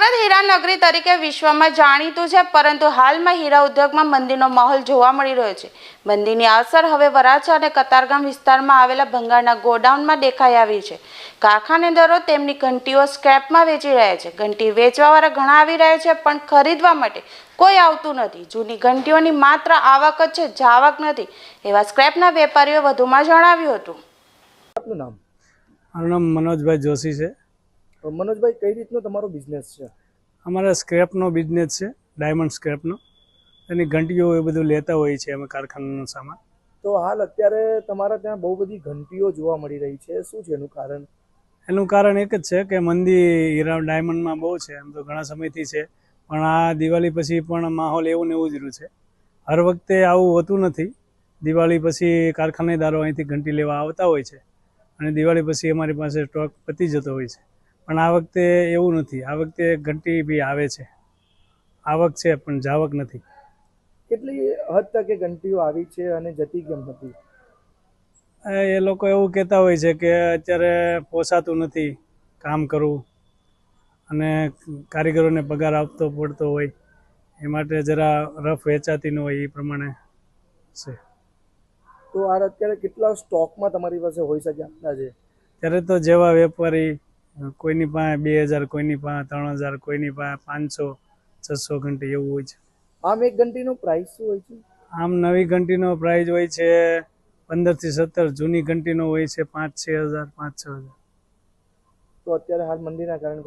નગરી તરીકે વિશ્વમાં જાણીતું છે પરંતુ હાલમાં હીરા ઉદ્યોગમાં મંદીનો માહોલ જોવા મળી રહ્યો છે. મંદીની અસર હવે વરાછા અને કતારગામ વિસ્તારમાં આવેલા ભંગારના ગોડાઉનમાં દેખાઈ આવી છે. કારખાનેદારો તેમની ઘંટીઓ સ્ક્રેપમાં વેચી રહ્યા છે. ઘંટી વેચવાવાળા ઘણા આવી રહ્યા છે પણ ખરીદવા માટે કોઈ આવતું નથી. જૂની ઘંટીઓની માત્ર આવક જ છે જાવક નથી. એવા સ્ક્રેપના વેપારીઓ વધુમાં જણાવ્યું હતું. આપનું નામ? મારું નામ મનોજભાઈ જોશી છે. મનોજભાઈ કઈ રીતનો તમારો બિઝનેસ છે? અમારા સ્ક્રેપનો બિઝનેસ છે ડાયમંડ સ્ક્રેપનો એની ઘંટીઓ એ બધું લેતા હોઈએ છીએ અમે કારખાનાનો સામાન. તો હાલ અત્યારે તમારા ત્યાં બહુ બધી ઘંટીઓ જોવા મળી રહી છે. શું છે એનું કારણ? એનું કારણ એક જ છે કે મંદી હીરા ડાયમંડમાં બહુ છે એમ તો ઘણા સમયથી છે. પણ આ દિવાળી પછી પણ માહોલ એવું ને એવું જ રહ્યું છે. હર વખતે આવું હોતું નથી. દિવાળી પછી કારખાનેદારો અહીંથી ઘંટી લેવા આવતા હોય છે. અને દિવાળી પછી અમારી પાસે સ્ટોક પતી જતો હોય છે. પણ આ વખતે એવું નથી. આ વખતે ઘંટી બી આવે છે. આવક છે પણ જાવક નથી. કેટલી હદ તક ઘંટીઓ આવી છે અને જતી કેમ હતી? એ લોકો એવું કહેતા હોય છે કે અત્યારે પોસાતું નથી કામ કરવું અને કારીગરોને પગાર આપતો પડતો હોય. એ માટે જરા રફ વેચાતી ન હોય એ પ્રમાણે છે. તો આ અત્યારે કેટલા સ્ટોકમાં તમારી પાસે હોઈ શકે અંદાજે? ત્યારે તો જેવા વેપારી કોઈની પાસે બે હજાર કોઈની પાસે ત્રણ હજાર કોઈની પાસે પાંચસો છસો ઘંટી એવું હોય છે. આમ એક ઘંટીનો પ્રાઇસ શું હોય છે? આમ નવી ઘંટીનો પ્રાઇસ હોય છે પંદરથી સત્તર જૂની ઘંટીનો હોય છે પાંચ છ હજાર પાંચ છ હજાર. તો અત્યારે હાલ મંદીના કારણે.